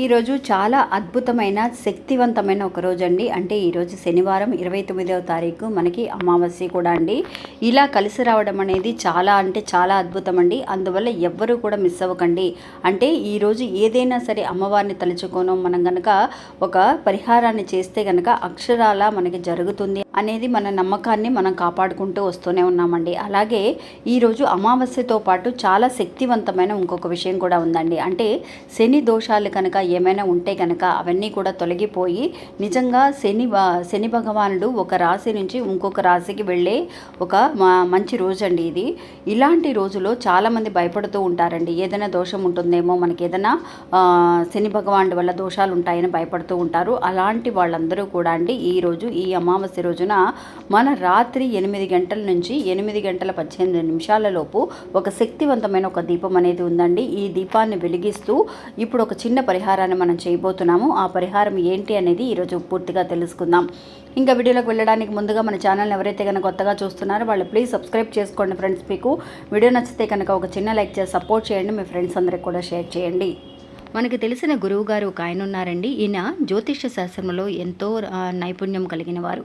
ఈరోజు చాలా అద్భుతమైన శక్తివంతమైన ఒక రోజు అండి అంటే ఈరోజు శనివారం ఇరవై తొమ్మిదవ తారీఖు మనకి అమావాస్య కూడా అండి. ఇలా కలిసి రావడం అనేది చాలా అంటే చాలా అద్భుతం అండి అందువల్ల ఎవ్వరూ కూడా మిస్ అవ్వకండి. అంటే ఈరోజు ఏదైనా సరే అమ్మవారిని తలుచుకోనో మనం కనుక ఒక పరిహారాన్ని చేస్తే కనుక అక్షరాల మనకి జరుగుతుంది అనేది మన నమ్మకాన్ని మనం కాపాడుకుంటూ వస్తూనే ఉన్నామండి. అలాగే ఈరోజు అమావాస్యతో పాటు చాలా శక్తివంతమైన ఇంకొక విషయం కూడా ఉందండి. అంటే శని దోషాలు కనుక ఏమైనా ఉంటే కనుక అవన్నీ కూడా తొలగిపోయి నిజంగా శని శని భగవానుడు ఒక రాశి నుంచి ఇంకొక రాశికి వెళ్ళే ఒక మంచి రోజు అండి ఇది. ఇలాంటి రోజులో చాలామంది భయపడుతూ ఉంటారండి. ఏదైనా దోషం ఉంటుందేమో మనకి ఏదైనా శని భగవానుడి వల్ల దోషాలు ఉంటాయని భయపడుతూ ఉంటారు. అలాంటి వాళ్ళందరూ కూడా అండి ఈ రోజు ఈ అమావాస్య రోజున మన రాత్రి ఎనిమిది గంటల నుంచి ఎనిమిది గంటల పద్దెనిమిది నిమిషాల లోపు ఒక శక్తివంతమైన ఒక దీపం అనేది ఉందండి. ఈ దీపాన్ని వెలిగిస్తూ ఇప్పుడు ఒక చిన్న పరిహారం పరిహారాన్ని మనం చేయబోతున్నాము. ఆ పరిహారం ఏంటి అనేది ఈరోజు పూర్తిగా తెలుసుకుందాం. ఇంకా వీడియోలోకి వెళ్ళడానికి ముందుగా మన ఛానల్ని ఎవరైతే కనుక కొత్తగా చూస్తున్నారో వాళ్ళు ప్లీజ్ సబ్స్క్రైబ్ చేసుకోండి ఫ్రెండ్స్. మీకు వీడియో నచ్చితే కనుక ఒక చిన్న లైక్ చేసి సపోర్ట్ చేయండి. మీ ఫ్రెండ్స్ అందరికి కూడా షేర్ చేయండి. మనకి తెలిసిన గురువు గారు ఒక ఆయన ఉన్నారండి. ఈయన జ్యోతిష్య శాస్త్రంలో ఎంతో నైపుణ్యం కలిగిన వారు.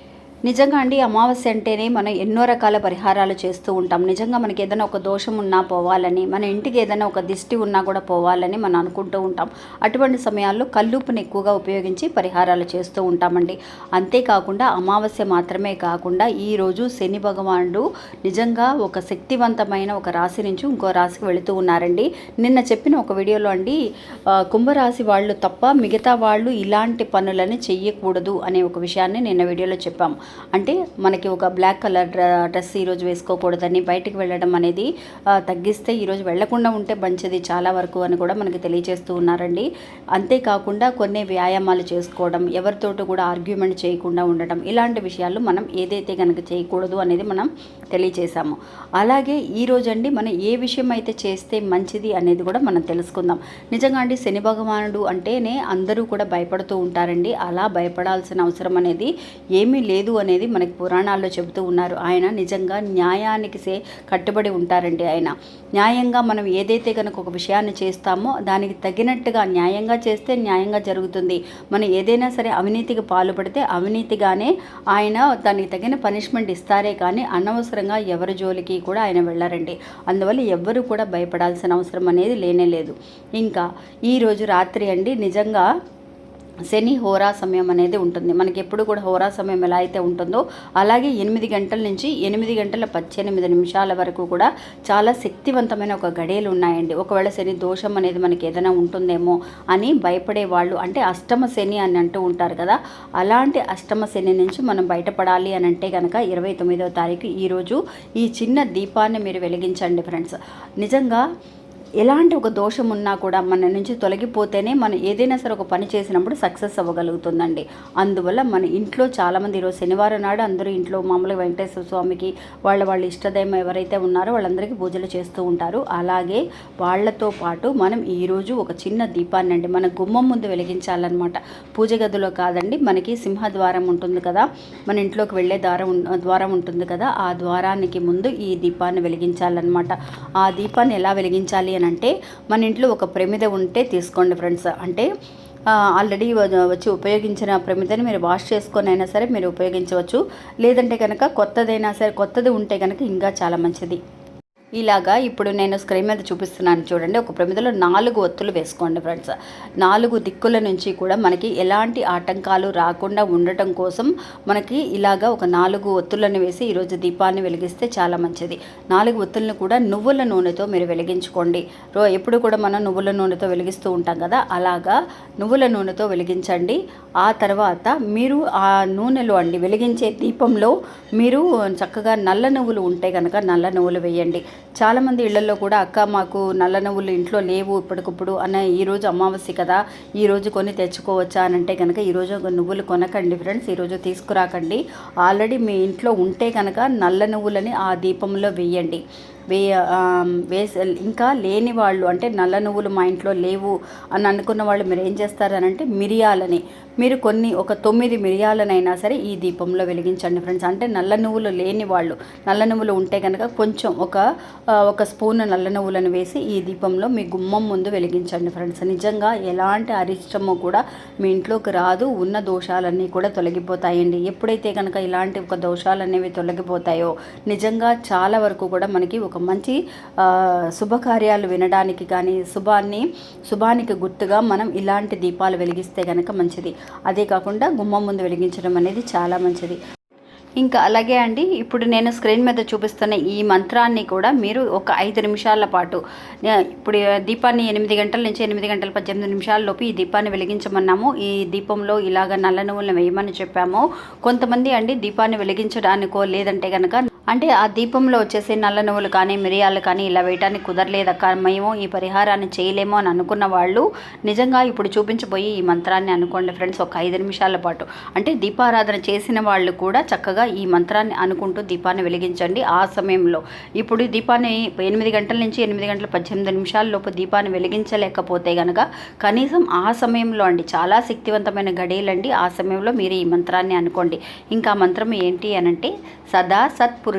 నిజంగా అండి అమావాస్య అంటేనే మనం ఎన్నో రకాల పరిహారాలు చేస్తూ ఉంటాం. నిజంగా మనకి ఏదైనా ఒక దోషం ఉన్నా పోవాలని మన ఇంటికి ఏదైనా ఒక దిష్టి ఉన్నా కూడా పోవాలని మనం అనుకుంటూ ఉంటాం. అటువంటి సమయాల్లో కల్లుపుని ఎక్కువగా ఉపయోగించి పరిహారాలు చేస్తూ ఉంటామండి. అంతేకాకుండా అమావాస్య మాత్రమే కాకుండా ఈరోజు శని భగవానుడు నిజంగా ఒక శక్తివంతమైన ఒక రాశి నుంచి ఇంకో రాశికి వెళుతూ ఉన్నారండి. నిన్న చెప్పిన ఒక వీడియోలో అండి కుంభరాశి వాళ్ళు తప్ప మిగతా వాళ్ళు ఇలాంటి పనులని చెయ్యకూడదు అనే ఒక విషయాన్ని నిన్న వీడియోలో చెప్పాం. అంటే మనకి ఒక బ్లాక్ కలర్ డ్ర డ్రెస్ ఈరోజు వేసుకోకూడదని బయటికి వెళ్ళడం అనేది తగ్గిస్తే ఈరోజు వెళ్ళకుండా ఉంటే మంచిది చాలా వరకు అని కూడా మనకి తెలియజేస్తూ ఉన్నారండి. అంతేకాకుండా కొన్ని వ్యాయామాలు చేసుకోవడం ఎవరితోటి కూడా ఆర్గ్యుమెంట్ చేయకుండా ఉండడం ఇలాంటి విషయాలు మనం ఏదైతే కనుక చేయకూడదు అనేది మనం తెలియజేశాము. అలాగే ఈ మనం ఏ విషయం అయితే చేస్తే మంచిది అనేది కూడా మనం తెలుసుకుందాం. నిజంగా అండి శని భగవానుడు అంటేనే అందరూ కూడా భయపడుతూ ఉంటారండి. అలా భయపడాల్సిన అవసరం అనేది ఏమీ లేదు అనేది మనకి పురాణాల్లో చెబుతూ ఉన్నారు. ఆయన నిజంగా న్యాయానికి సే కట్టుబడి ఉంటారండి ఆయన. న్యాయంగా మనం ఏదైతే కనుక ఒక విషయాన్ని చేస్తామో దానికి తగినట్టుగా న్యాయంగా చేస్తే న్యాయంగా జరుగుతుంది. మనం ఏదైనా సరే అవినీతికి పాల్పడితే అవినీతిగానే ఆయన దానికి తగిన పనిష్మెంట్ ఇస్తారే కానీ అనవసరంగా ఎవరి జోలికి కూడా ఆయన వెళ్ళారండి. అందువల్ల ఎవ్వరూ కూడా భయపడాల్సిన అవసరం అనేది లేనే లేదు. ఇంకా ఈరోజు రాత్రి అండి నిజంగా శని హోరా సమయం అనేది ఉంటుంది. మనకి ఎప్పుడు కూడా హోరా సమయం ఎలా అయితే ఉంటుందో అలాగే ఎనిమిది గంటల నుంచి ఎనిమిది గంటల పద్దెనిమిది నిమిషాల వరకు కూడా చాలా శక్తివంతమైన ఒక గడియలు ఉన్నాయండి. ఒకవేళ శని దోషం అనేది మనకి ఏదైనా ఉంటుందేమో అని భయపడే వాళ్ళు అంటే అష్టమ శని అని అంటూ ఉంటారు కదా అలాంటి అష్టమ శని నుంచి మనం బయటపడాలి అని అంటే కనుక ఇరవై తొమ్మిదవ తారీఖు ఈరోజు ఈ చిన్న దీపాన్ని మీరు వెలిగించండి ఫ్రెండ్స్. నిజంగా ఎలాంటి ఒక దోషం ఉన్నా కూడా మన నుంచి తొలగిపోతేనే మనం ఏదైనా సరే ఒక పని చేసినప్పుడు సక్సెస్ అవ్వగలుగుతుందండి. అందువల్ల మన ఇంట్లో చాలామంది ఈరోజు శనివారం నాడు అందరూ ఇంట్లో మామూలుగా వెంకటేశ్వర స్వామికి వాళ్ళ వాళ్ళ ఇష్టదైవం ఎవరైతే ఉన్నారో వాళ్ళందరికీ పూజలు చేస్తూ ఉంటారు. అలాగే వాళ్ళతో పాటు మనం ఈరోజు ఒక చిన్న దీపాన్ని అండి మన గుమ్మం ముందు వెలిగించాలన్నమాట. పూజ గదిలో కాదండి మనకి సింహద్వారం ఉంటుంది కదా మన ఇంట్లోకి వెళ్ళే ద్వారం ద్వారం ఉంటుంది కదా ఆ ద్వారానికి ముందు ఈ దీపాన్ని వెలిగించాలన్నమాట. ఆ దీపాన్ని ఎలా వెలిగించాలి అని అంటే మన ఇంట్లో ఒక ప్రమిద ఉంటే తీసుకోండి ఫ్రెండ్స్. అంటే ఆల్రెడీ వచ్చి ఉపయోగించిన ప్రమిదని మీరు వాష్ చేసుకొని అయినా సరే మీరు ఉపయోగించవచ్చు. లేదంటే కనుక కొత్తదైనా సరే కొత్తది ఉంటే కనుక ఇంకా చాలా మంచిది. ఇలాగా ఇప్పుడు నేను స్క్రీన్ మీద చూపిస్తున్నాను చూడండి. ఒక ప్రమిదలో నాలుగు ఒత్తులు వేసుకోండి ఫ్రెండ్స్ నాలుగు దిక్కుల నుంచి కూడా మనకి ఎలాంటి ఆటంకాలు రాకుండా ఉండటం కోసం మనకి ఇలాగా ఒక నాలుగు ఒత్తులను వేసి ఈరోజు దీపాన్ని వెలిగిస్తే చాలా మంచిది. నాలుగు ఒత్తులను కూడా నువ్వుల నూనెతో మీరు వెలిగించుకోండి. రో ఎప్పుడు కూడా మనం నువ్వుల నూనెతో వెలిగిస్తూ ఉంటాం కదా? అలాగా నువ్వుల నూనెతో వెలిగించండి. ఆ తర్వాత మీరు ఆ నూనెలో అండి వెలిగించే దీపంలో మీరు చక్కగా నల్ల నువ్వులు ఉంటే కనుక నల్ల నువ్వులు వేయండి. చాలామంది ఇళ్ళలో కూడా అక్క మాకు నల్ల నువ్వులు ఇంట్లో లేవు ఇప్పటికప్పుడు అన్న ఈరోజు అమావాస్య కదా ఈరోజు కొని తెచ్చుకోవచ్చా అని అంటే కనుక ఈరోజు నువ్వులు కొనకండి ఫ్రెండ్స్ ఈరోజు తీసుకురాకండి. ఆల్రెడీ మీ ఇంట్లో ఉంటే కనుక నల్ల నువ్వులని ఆ దీపంలో వేయండి. వే వేసి ఇంకా లేని వాళ్ళు అంటే నల్ల నువ్వులు మా ఇంట్లో లేవు అని అనుకున్న వాళ్ళు మీరు ఏం చేస్తారనంటే మిరియాలని. మీరు కొన్ని ఒక తొమ్మిది మిరియాలనైనా సరే ఈ దీపంలో వెలిగించండి ఫ్రెండ్స్. అంటే నల్ల నువ్వులు లేని వాళ్ళు నల్ల నువ్వులు ఉంటే కనుక కొంచెం ఒక ఒక స్పూన్ నల్ల నువ్వులను వేసి ఈ దీపంలో మీ గుమ్మం ముందు వెలిగించండి ఫ్రెండ్స్. నిజంగా ఎలాంటి అరిష్టమో కూడా మీ ఇంట్లోకి రాదు ఉన్న దోషాలన్నీ కూడా తొలగిపోతాయండి. ఎప్పుడైతే కనుక ఇలాంటి ఒక దోషాలు అనేవి తొలగిపోతాయో నిజంగా చాలా వరకు కూడా మనకి ఒక మంచి శుభకార్యాలు వినడానికి కానీ శుభాన్ని శుభానికి గుర్తుగా మనం ఇలాంటి దీపాలు వెలిగిస్తే కనుక మంచిది. అదే కాకుండా గుమ్మం ముందు వెలిగించడం అనేది చాలా మంచిది. ఇంకా అలాగే అండి ఇప్పుడు నేను స్క్రీన్ మీద చూపిస్తున్న ఈ మంత్రాన్ని కూడా మీరు ఒక ఐదు నిమిషాల పాటు ఇప్పుడు దీపాన్ని ఎనిమిది గంటల నుంచి ఎనిమిది గంటల పద్దెనిమిది నిమిషాల లోపు ఈ దీపాన్ని వెలిగించమన్నాము. ఈ దీపంలో ఇలాగ నల్ల నువ్వులను వేయమని చెప్పాము. కొంతమంది అండి దీపాన్ని వెలిగించడానికో లేదంటే కనుక అంటే ఆ దీపంలో వచ్చేసి నల్ల నువ్వులు కానీ మిరియాలు కానీ ఇలా వేయటానికి కుదరలేదక్క. మేము ఈ పరిహారాన్ని చేయలేము అని అనుకున్న వాళ్ళు నిజంగా ఇప్పుడు చూపించబోయి ఈ మంత్రాన్ని అనుకోండి ఫ్రెండ్స్ ఒక ఐదు నిమిషాల పాటు. అంటే దీపారాధన చేసిన వాళ్ళు కూడా చక్కగా ఈ మంత్రాన్ని అనుకుంటూ దీపాన్ని వెలిగించండి ఆ సమయంలో. ఇప్పుడు దీపాన్ని ఎనిమిది గంటల నుంచి ఎనిమిది గంటల పద్దెనిమిది నిమిషాల లోపు దీపాన్ని వెలిగించలేకపోతే గనక కనీసం ఆ సమయంలో అండి చాలా శక్తివంతమైన గడియలండి ఆ సమయంలో మీరు ఈ మంత్రాన్ని అనుకోండి. ఇంకా మంత్రం ఏంటి అనంటే సదా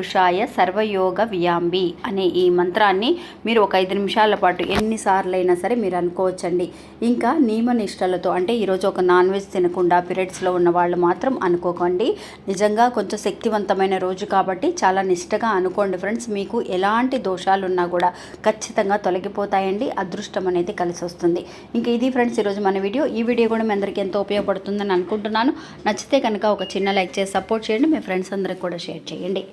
పురుషాయ సర్వయోగ వియాంబి అనే ఈ మంత్రాన్ని మీరు ఒక ఐదు నిమిషాల పాటు ఎన్నిసార్లైనా సరే మీరు అనుకోవచ్చండి. ఇంకా నియమనిష్టలతో అంటే ఈరోజు ఒక నాన్ వెజ్ తినకుండా పీరియడ్స్లో ఉన్న వాళ్ళు మాత్రం అనుకోకండి. నిజంగా కొంచెం శక్తివంతమైన రోజు కాబట్టి చాలా నిష్టగా అనుకోండి ఫ్రెండ్స్. మీకు ఎలాంటి దోషాలు ఉన్నా కూడా ఖచ్చితంగా తొలగిపోతాయండి. అదృష్టం అనేది కలిసి వస్తుంది ఇంకా ఇది ఫ్రెండ్స్ ఈరోజు మన వీడియో. ఈ వీడియో కూడా మీ అందరికీ ఎంతో ఉపయోగపడుతుందని అనుకుంటున్నాను. నచ్చితే కనుక ఒక చిన్న లైక్ చేసి సపోర్ట్ చేయండి. మీ ఫ్రెండ్స్ అందరికి కూడా షేర్ చేయండి.